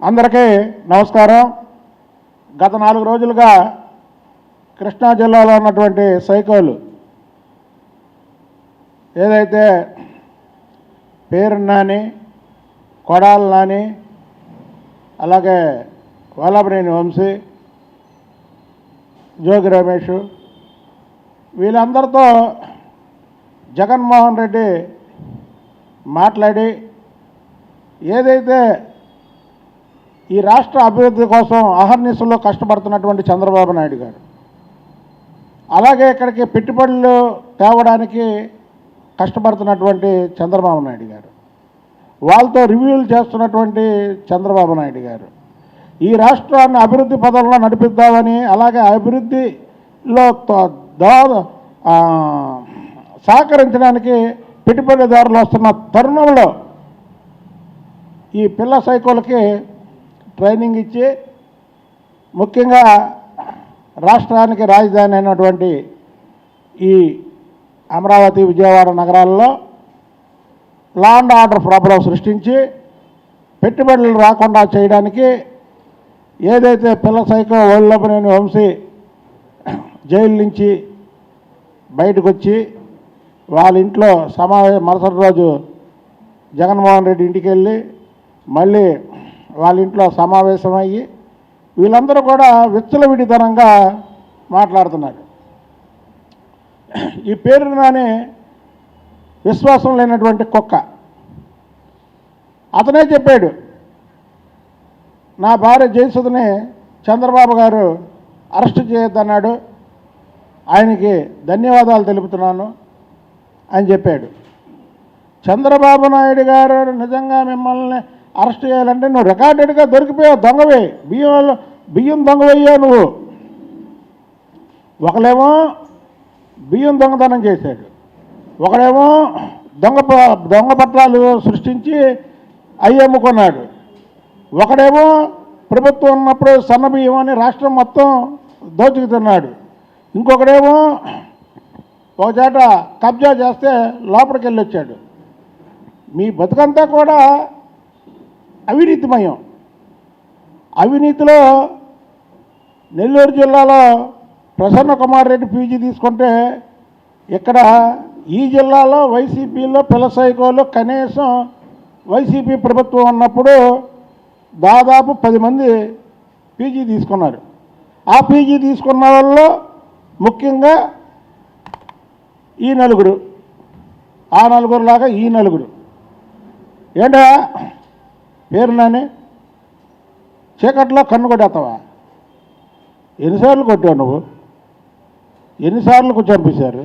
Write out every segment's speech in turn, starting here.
అందరికీ నమస్కారం. గత నాలుగు రోజులుగా కృష్ణా జిల్లాలో ఉన్నటువంటి సైకోలు ఏదైతే పేరు నాని కొడాల నాని అలాగే వల్లభనేని వంశీ జోగి రమేష్ వీళ్ళందరితో జగన్మోహన్ రెడ్డి మాట్లాడి ఏదైతే ఈ రాష్ట్ర అభివృద్ధి కోసం అహర్నిశల్లో కష్టపడుతున్నటువంటి చంద్రబాబు నాయుడు గారు అలాగే ఇక్కడికి పెట్టుబడులు తేవడానికి కష్టపడుతున్నటువంటి చంద్రబాబు నాయుడు గారు వాళ్ళతో రివ్యూలు చేస్తున్నటువంటి చంద్రబాబు నాయుడు గారు ఈ రాష్ట్రాన్ని అభివృద్ధి పదంలో నడిపిద్దామని అలాగే అభివృద్ధిలో సహకరించడానికి పెట్టుబడిదారులు వస్తున్న తరుణంలో ఈ పిల్ల సైకోలకి ట్రైనింగ్ ఇచ్చి ముఖ్యంగా రాష్ట్రానికి రాజధాని అయినటువంటి ఈ అమరావతి విజయవాడ నగరాల్లో లా అండ్ ఆర్డర్ ప్రాబ్లం సృష్టించి పెట్టుబడులు రాకుండా చేయడానికి ఏదైతే పిల్ల సైకో ఒళ్ళపనేని వంశీ జైలు నుంచి బయటకు వచ్చి వాళ్ళ ఇంట్లో సమావేశం మరుసటి రోజు జగన్మోహన్ రెడ్డి ఇంటికి వెళ్ళి మళ్ళీ వాళ్ళ ఇంట్లో సమావేశమయ్యి వీళ్ళందరూ కూడా విచ్చలవిడితనంగా మాట్లాడుతున్నారు. ఈ పేరు నాని విశ్వాసం లేనటువంటి కుక్క. అతనే చెప్పాడు నా భార్య జయసుధని చంద్రబాబు గారు అరెస్ట్ చేయొద్దన్నాడు. ఆయనకి ధన్యవాదాలు తెలుపుతున్నాను అని చెప్పాడు. చంద్రబాబు నాయుడు గారు నిజంగా మిమ్మల్ని అరెస్ట్ చేయాలంటే నువ్వు రికార్డెడ్గా దొరికిపోయావు దొంగవే. బియ్యం బియ్యం దొంగవయ్యా నువ్వు. ఒకలేమో బియ్యం దొంగతనం చేశాడు ఒకడేమో దొంగ ప- దొంగ పత్రాలు సృష్టించి అవి అమ్ముకున్నాడు ఒకడేమో ప్రభుత్వం ఉన్నప్పుడు సన్న బియ్యం అని రాష్ట్రం మొత్తం దోచుకుతున్నాడు. ఇంకొకడేమో ఒక చేట కబ్జా చేస్తే లోపలికి వెళ్ళి వచ్చాడు మీ బతుకంతా కూడా అవినీతిమయం అవినీతిలో నెల్లూరు జిల్లాలో ప్రసన్న కుమార్ రెడ్డి పీజీ తీసుకుంటే ఇక్కడ ఈ జిల్లాలో వైసీపీలో పిల్లసైకోలు కనీసం వైసీపీ ప్రభుత్వం ఉన్నప్పుడు దాదాపు పది మంది పీజీ తీసుకున్నారు. ఆ పీజీ తీసుకున్న వాళ్ళు ముఖ్యంగా ఈ నలుగురు. ఆ నలుగురులాగా ఈ నలుగురు. ఏంటా? పేరు నాని చీకట్లో కన్ను కొట్టేస్తావా? ఎన్నిసార్లు కొట్టావు నువ్వు? ఎన్నిసార్లు చంపేశారు?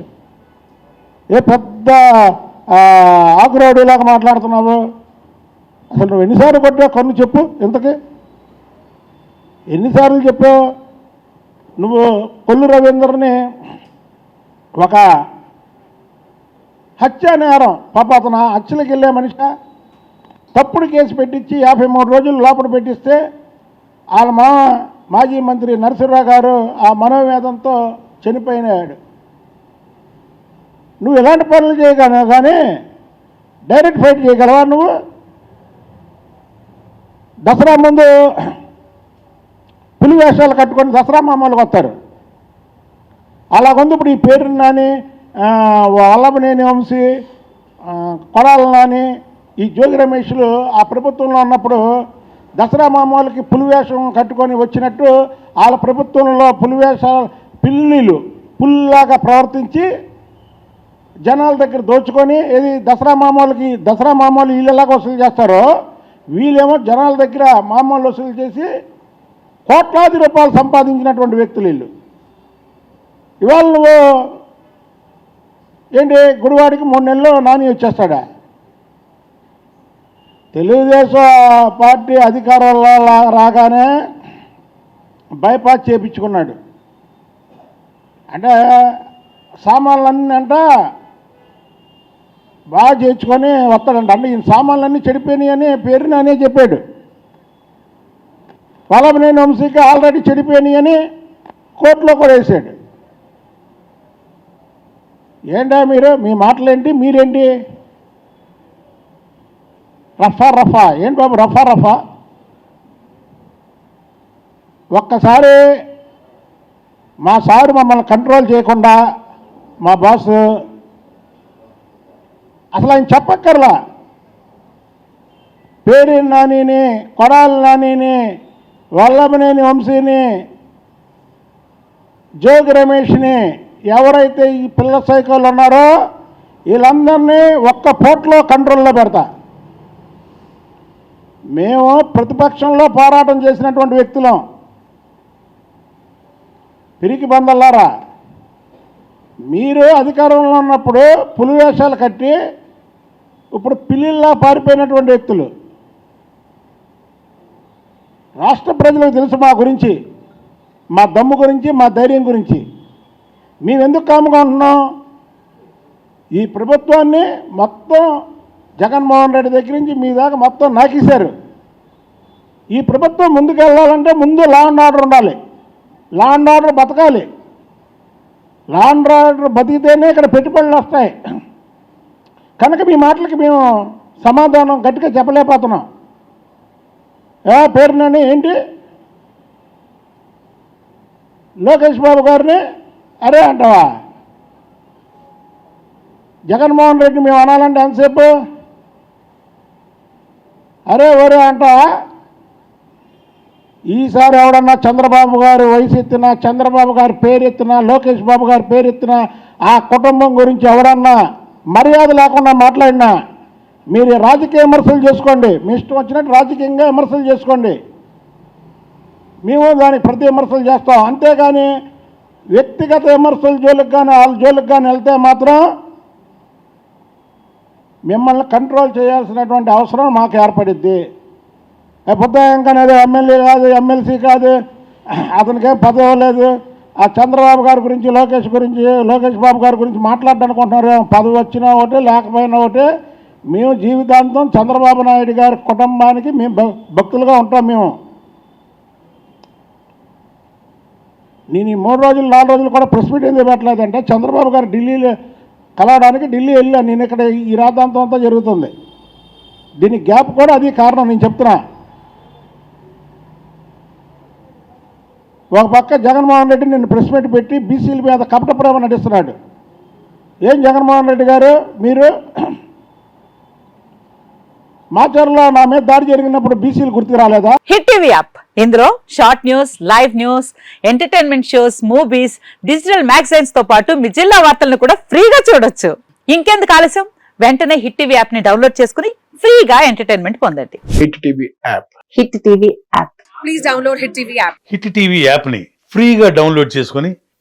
ఏ పెద్ద ఆ, మాట్లాడుతున్నావు? అసలు నువ్వు ఎన్నిసార్లు కొట్టావు? కన్ను చెప్పు ఇంతకీ. ఎన్నిసార్లు చెప్పావు? నువ్వు కొల్లు రవీందర్ని ఒక హత్య నేరం పాప అతను హత్యలకు వెళ్ళే మనిషి? తప్పుడు కేసు పెట్టించి యాభై మూడు రోజులు లోపల పెట్టిస్తే వాళ్ళ మా మాజీ మంత్రి నరసింహరావు గారు ఆ మనోవేదంతో చనిపోయినాడు. నువ్వు ఎలాంటి పనులు చేయగలవు? కానీ డైరెక్ట్ ఫైట్ చేయగలవా నువ్వు? దసరా ముందు పులి వేషాలు కట్టుకొని దసరా మామూలుగా వస్తారు. అలాగొంది ఇప్పుడు ఈ పేరుని నాని వల్లభనేని వంశీ కొడాలని ఈ జోగి రమేష్లు ఆ ప్రభుత్వంలో ఉన్నప్పుడు దసరా మామూలకి పులివేషం కట్టుకొని వచ్చినట్టు వాళ్ళ ప్రభుత్వంలో పులివేష పిల్లిలు పుల్లాగా ప్రవర్తించి జనాల దగ్గర దోచుకొని ఏది దసరా మామూలకి దసరా మామూలు వీళ్ళు ఎలాగ వసూలు చేస్తారో వీళ్ళేమో జనాల దగ్గర మామూలు వసూలు చేసి కోట్లాది రూపాయలు సంపాదించినటువంటి వ్యక్తులు వీళ్ళు. ఇవాళ నువ్వు ఏంటి గుడివాడికి మూడు నెలలు నాని వచ్చేస్తాడా? తెలుగుదేశం పార్టీ అధికారంలో రాగానే బైపాస్ చేపించుకున్నాడు. అంటే సామాన్లన్నీ అంట బాగా చేయించుకొని వస్తాడంట. అంటే ఈయన సామాన్లన్నీ చెడిపోయినాయి అని పేరుని అనే చెప్పాడు. వల్లభనేని వంశీకి ఆల్రెడీ చెడిపోయినాయి అని కోర్టులో కూడా వేసాడు. ఏంటా మీరు? మీ మాటలేంటి? మీరేంటి? రఫా రఫా. ఏంటి బాబు రఫా రఫా? ఒక్కసారి మా సారు మమ్మల్ని కంట్రోల్ చేయకుండా మా బాస్ అసలు ఆయన చెప్పక్కర్లా. పేరు నానిని కొడాలి నానిని వల్లభనేని వంశీని జోగి రమేష్ని ఎవరైతే ఈ పిల్ల సైకిల్ ఉన్నారో వీళ్ళందరినీ ఒక్క పోట్లో కంట్రోల్లో పెడతా. మేము ప్రతిపక్షంలో పోరాటం చేసినటువంటి వ్యక్తులం. పిరికి బందల్లారా మీరు అధికారంలో ఉన్నప్పుడు పులివేషాలు కట్టి ఇప్పుడు పిల్లిల్లా పారిపోయినటువంటి వ్యక్తులు. రాష్ట్ర ప్రజలకు తెలుసు మా గురించి మా దమ్ము గురించి మా ధైర్యం గురించి. మేమెందుకు కాముగా ఉంటున్నాం? ఈ ప్రభుత్వాన్ని మొత్తం జగన్మోహన్ రెడ్డి దగ్గర నుంచి మీ దాకా మొత్తం నాకేశారు. ఈ ప్రభుత్వం ముందుకు వెళ్ళాలంటే ముందు లా అండ్ ఆర్డర్ ఉండాలి. లా అండ్ ఆర్డర్ బతకాలి. లా అండ్ ఆర్డర్ బతికితేనే ఇక్కడ పెట్టుబడులు వస్తాయి. కనుక మీ మాటలకి మేము సమాధానం గట్టిగా చెప్పలేకపోతున్నాం. ఏ పేరునని ఏంటి? లోకేష్ బాబు గారిని అరే అంటావా? జగన్మోహన్ రెడ్డి మేము అనాలంటే ఎంతసేపు? అరే ఒరే అంట ఈసారి ఎవడన్నా చంద్రబాబు గారు వయసు ఎత్తినా చంద్రబాబు గారి పేరు ఎత్తినా లోకేష్ బాబు గారి పేరు ఎత్తినా ఆ కుటుంబం గురించి ఎవడన్నా మర్యాద లేకుండా మాట్లాడినా మీరు రాజకీయ విమర్శలు చేసుకోండి. మీ ఇష్టం వచ్చినట్టు రాజకీయంగా విమర్శలు చేసుకోండి. మేము దానికి ప్రతి విమర్శలు చేస్తాం. అంతేగాని వ్యక్తిగత విమర్శల జోలికి కానీ వాళ్ళ జోలికి కానీ వెళ్తే మాత్రం మిమ్మల్ని కంట్రోల్ చేయాల్సినటువంటి అవసరం మాకు ఏర్పడిద్ది. ఇంకా ఏదో ఎమ్మెల్యే కాదు ఎమ్మెల్సీ కాదు అతనికేం పదవి లేదు. ఆ చంద్రబాబు గారి గురించి లోకేష్ గురించి లోకేష్ బాబు గారి గురించి మాట్లాడనుకుంటున్నారు పదవి వచ్చినా ఒకటి లేకపోయినా ఒకటి మేము జీవితాంతం చంద్రబాబు నాయుడు గారి కుటుంబానికి మేము భక్తులుగా ఉంటాం మేము. నేను ఈ మూడు రోజులు నాలుగు రోజులు కూడా ప్రెస్ మీట్ ఎందుకు పెట్టలేదంటే చంద్రబాబు గారు ఢిల్లీలో కలవడానికి ఢిల్లీ వెళ్ళాను నేను ఇక్కడ ఈ రాద్ధాంతం అంతా జరుగుతుంది. దీనికి గ్యాప్ కూడా అది కారణం నేను చెప్తున్నా. ఒక పక్క జగన్మోహన్ రెడ్డి నిన్ను ప్రెస్ మీట్ పెట్టి బీసీల మీద కపట ప్రేమ నటిస్తున్నాడు. ఏం జగన్మోహన్ రెడ్డి గారు? మీరు మాచర్లో నా మీద దాడి జరిగినప్పుడు బీసీలు గుర్తుకు రాలేదా? Hit TV app. ఇందులో short news live news entertainment shows movies digital మ్యాగజైన్స్తో పాటు మీ జిల్లా వార్తలను కూడా ఫ్రీగా చూడొచ్చు. ఇంకెందుకు ఆలస్యం? వెంటనే హిట్ టీవీ యాప్ని డౌన్లోడ్ చేసుకుని ఫ్రీగా ఎంటర్టైన్మెంట్ పొందండి. Hit TV app. Hit TV app. Please download Hit TV app. Hit TV యాప్ని ఫ్రీగా డౌన్లోడ్ చేసుకొని